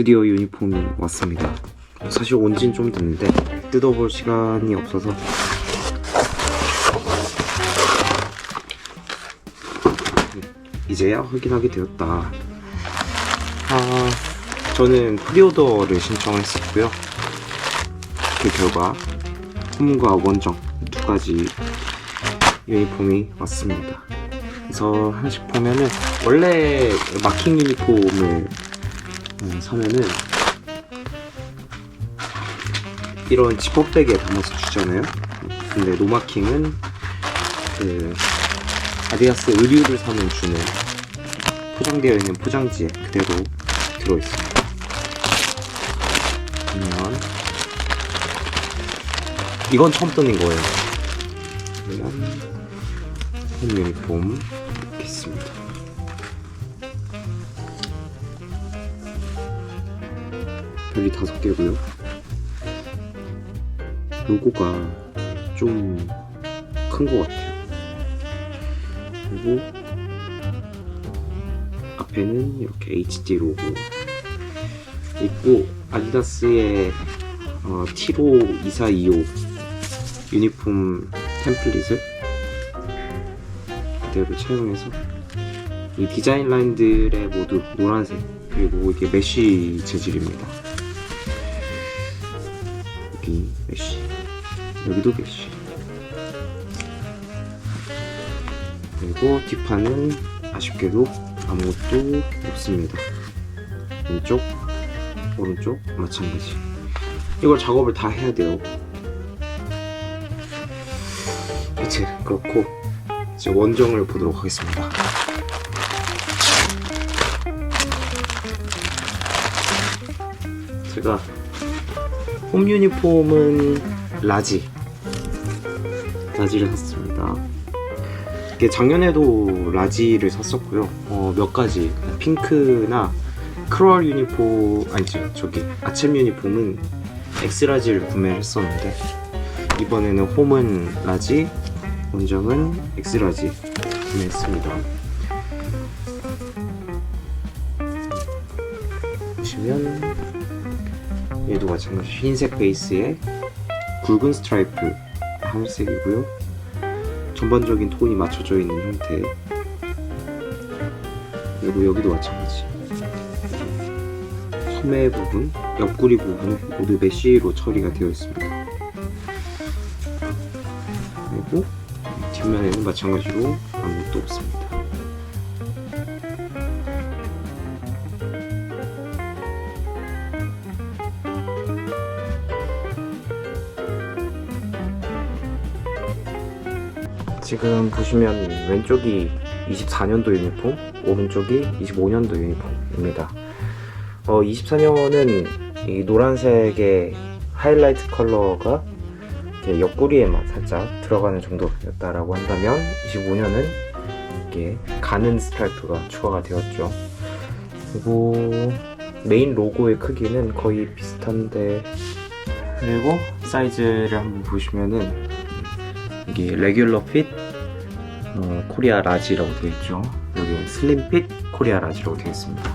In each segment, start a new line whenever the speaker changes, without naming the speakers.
드디어 유니폼이 왔습니다. 사실 온 지는 좀 됐는데 뜯어볼 시간이 없어서 이제야 확인하게 되었다. 아, 저는 프리오더를 신청했었고요. 그 결과 홈과 원정 두 가지 유니폼이 왔습니다. 그래서 하나씩 보면은 원래 마킹 유니폼을 음, 사면은 이런 지퍼백에 담아서 주잖아요. 근데 노마킹은 그 아디다스 의류를 사면 주는 포장되어 있는 포장지에 그대로 들어있습니다. 그러면 이건 처음 뜨는 거예요. 그러면 홈 유니폼 있습니다. 별이 다섯 개고요. 로고가 좀 큰 것 같아요. 그리고 앞에는 이렇게 HD 로고 있고 아디다스의 어, 티로 2425 유니폼 템플릿을 그대로 차용해서 이 디자인 라인들의 모두 노란색 그리고 이게 메쉬 재질입니다. 여기 메쉬 여기도 메쉬 그리고 뒷판은 아쉽게도 아무것도 없습니다. 왼쪽 오른쪽 마찬가지 이걸 작업을 다 해야 돼요. 여튼 그렇고 이제 원정을 보도록 하겠습니다. 제가 홈 유니폼은 라지 라지를 샀습니다. 이게 작년에도 라지를 샀었고요. 어, 몇 가지 핑크나 크롤 유니폼 아니지 저기 아침 유니폼은 엑스라지를 구매를 했었는데 이번에는 홈은 라지, 원정은 엑스라지 구매했습니다. 보시면 얘도 마찬가지 흰색 베이스에 굵은 스트라이프 하늘색이고요. 전반적인 톤이 맞춰져 있는 형태. 그리고 여기도 마찬가지. 소매 부분, 옆구리 부분은 모두 메쉬로 처리가 되어 있습니다. 그리고 뒷면에는 마찬가지로 아무것도 없습니다. 지금 보시면 왼쪽이 24년도 유니폼, 오른쪽이 25년도 유니폼입니다. 어, 24년은 이 노란색의 하이라이트 컬러가 이렇게 옆구리에만 살짝 들어가는 정도였다라고 한다면 25년은 이게 가는 스트라이프가 추가가 되었죠. 그리고 메인 로고의 크기는 거의 비슷한데 그리고 사이즈를 한번 보시면은 이게 레귤러 핏 어, 코리아 라지라고 되어 있죠. 여기 슬림 핏 코리아 라지라고 되어 있습니다.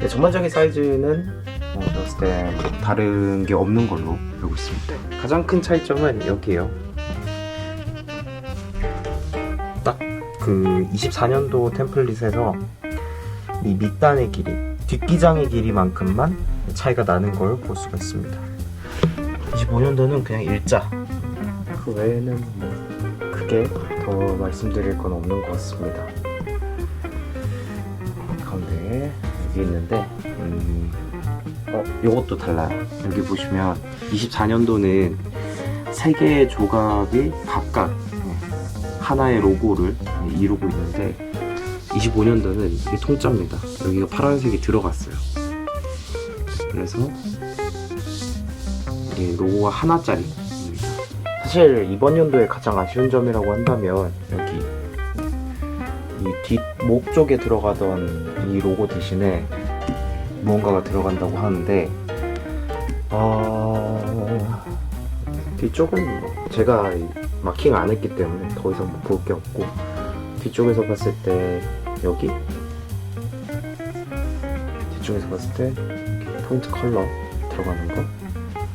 네, 전반적인 사이즈는 어, 봤을 때 다른 게 없는 걸로 알고 있습니다. 가장 큰 차이점은 여기에요. 딱 그 24년도 템플릿에서 이 밑단의 길이, 뒷기장의 길이만큼만 차이가 나는 걸 볼 수가 있습니다. 25년도는 그냥 일자. 그 외에는 뭐 크게 더 말씀드릴 건 없는 것 같습니다. 가운데 여기 있는데 음, 어, 요것도 달라요. 여기 보시면 24년도는 세 개의 조각이 각각 네, 하나의 로고를 네, 이루고 있는데 25년도는 이게 통짜입니다. 여기가 파란색이 들어갔어요. 그래서 이게 로고가 하나짜리입니다. 사실 이번 연도에 가장 아쉬운 점이라고 한다면 여기 이 뒷목 쪽에 들어가던 이 로고 대신에 무언가가 들어간다고 하는데 어... 뒤쪽은 뭐 제가 마킹 안 했기 때문에 더 이상 뭐볼게 없고 뒤쪽에서 봤을 때 여기 뒤쪽에서 봤을 때 포인트 컬러 들어가는 거.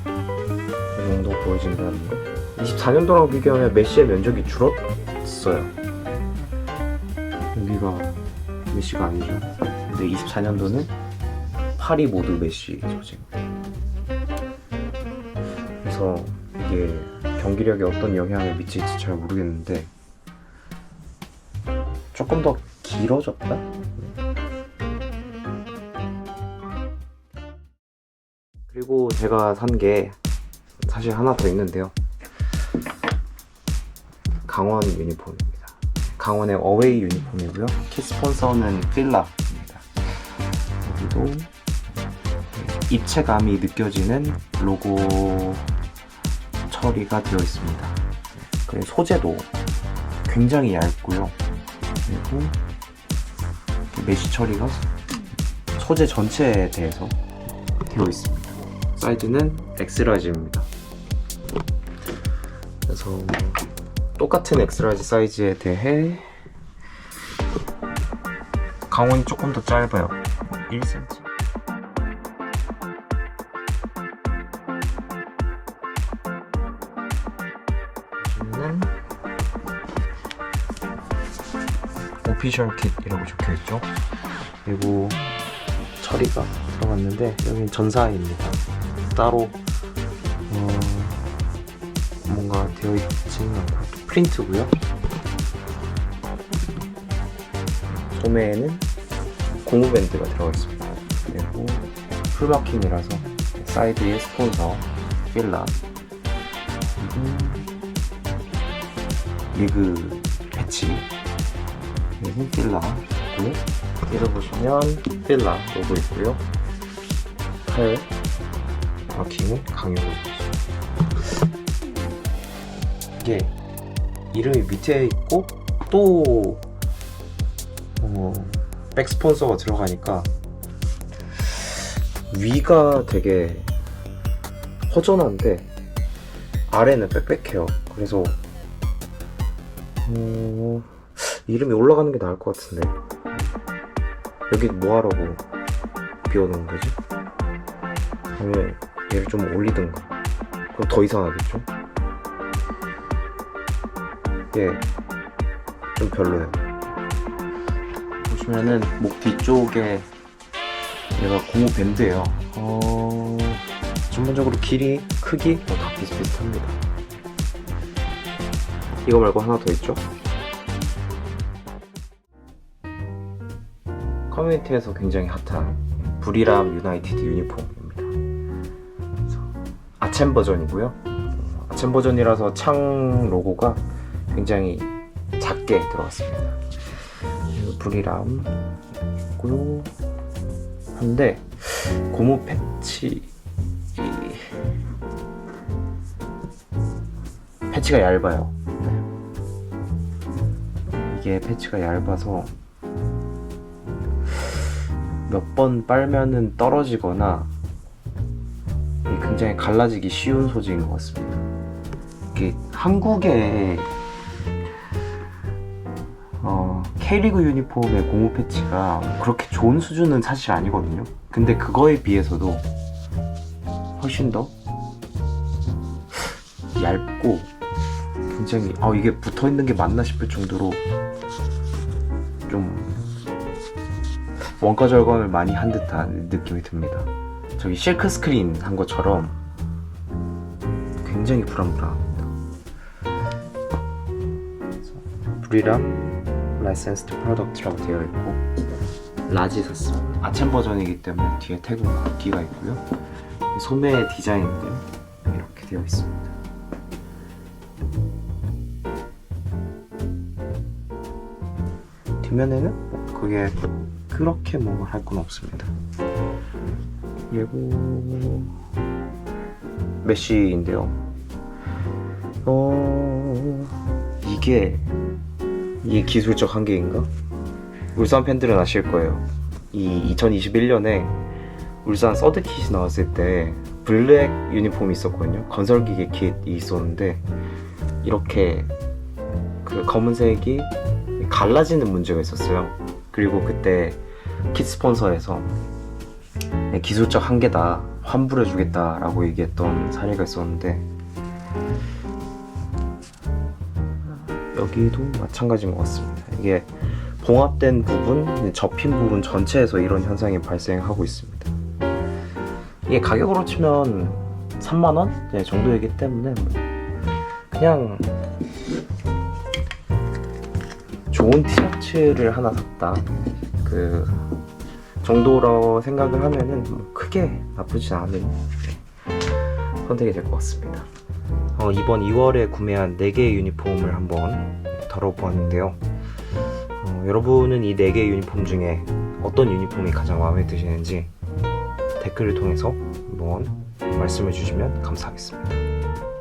이 정도 보여진다는 거. 24년도랑 비교하면 메시의 면적이 줄었어요. 여기가 메시가 아니죠. 근데 24년도는 팔이 모두 메시 소재입니다. 그래서 이게 경기력에 어떤 영향을 미칠지 잘 모르겠는데 조금 더 길어졌다? 그리고 제가 산 게 사실 하나 더 있는데요. 강원 유니폼입니다. 강원의 어웨이 유니폼이고요. 키 스폰서는 필라입니다. 여기도 입체감이 느껴지는 로고 처리가 되어 있습니다. 그리고 소재도 굉장히 얇고요. 그리고 메쉬 처리가 소재 전체에 대해서 되어 있습니다. 사이즈는 엑스라지입니다. 그래서 똑같은 엑스라지 사이즈에 대해 강원이 조금 더 짧아요. 1cm. 보시면은 오피셜 킷이라고 적혀 있죠. 그리고 처리가 들어갔는데 여기는 전사입니다. 따로 어, 뭔가 되어 있지는 않고 또 프린트고요. 소매에는 고무밴드가 들어가 있습니다. 그리고 풀마킹이라서 사이드에 스폰서 필라 그리고 리그 패치 그리고 필라 있고 뒤로 보시면 필라 로고 있고요. 팔 마킹은 강요로 이게 이름이 밑에 있고 또 어, 백 스폰서가 들어가니까 위가 되게 허전한데 아래는 빽빽해요. 그래서 어, 이름이 올라가는 게 나을 것 같은데 여기 뭐하라고 비워놓은 거지? 아니면 얘를 좀 올리든가 그럼 더 이상하겠죠? 이게 좀 별로예요 보시면은 목 뒤쪽에 얘가 고무 밴드예요 어... 전반적으로 길이, 크기 뭐다 비슷비슷합니다 이거 말고 하나 더 있죠? 커뮤니티에서 굉장히 핫한 브리람 유나이티드 유니폼입니다. 아첸 버전이고요. 아첸 버전이라서 창 로고가 굉장히 작게 들어갔습니다. 브리람 있고요. 한데 고무 패치 패치가 얇아요. 네. 이게 패치가 얇아서 몇 번 빨면은 떨어지거나 굉장히 갈라지기 쉬운 소재인 것 같습니다. 이게 한국의 K리그 유니폼의 고무 패치가 그렇게 좋은 수준은 사실 아니거든요. 근데 그거에 비해서도 훨씬 더 얇고 굉장히 아 이게 붙어 있는 게 맞나 싶을 정도로 좀 원가 절감을 많이 한 듯한 느낌이 듭니다. 저기 실크 스크린 한 것처럼 굉장히 불안불안합니다. 브리람 라이센스드 프로덕트라고 되어 있고 라지 샀습니다. 아첸 버전이기 때문에 뒤에 태그 국기가 있고요. 소매 디자인들 이렇게 되어 있습니다. 뒷면에는 그게 그렇게 뭐할건 없습니다. 예고 메쉬인데요. 어 이게 이게 기술적 한계인가? 울산 팬들은 아실 거예요. 이 2021년에 울산 서드 킷이 나왔을 때 블랙 유니폼이 있었거든요. 건설기계 킷이 있었는데 이렇게 그 검은색이 갈라지는 문제가 있었어요. 그리고 그때 킷 스폰서에서 기술적 한계다 환불해주겠다라고 얘기했던 사례가 있었는데 여기도 마찬가지인 것 같습니다. 이게 봉합된 부분, 접힌 부분 전체에서 이런 현상이 발생하고 있습니다. 이게 가격으로 치면 3만 원 네, 정도이기 때문에 뭐 그냥 좋은 티셔츠를 하나 샀다 그 정도로 생각을 하면은 뭐 크게 나쁘지 않은 네, 선택이 될 것 같습니다. 어, 이번 2월에 구매한 4개의 유니폼을 한번 다뤄보았는데요. 어, 여러분은 이 4개의 유니폼 중에 어떤 유니폼이 가장 마음에 드시는지 댓글을 통해서 한번 말씀해 주시면 감사하겠습니다.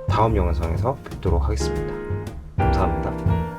다음 영상에서 뵙도록 하겠습니다. 감사합니다.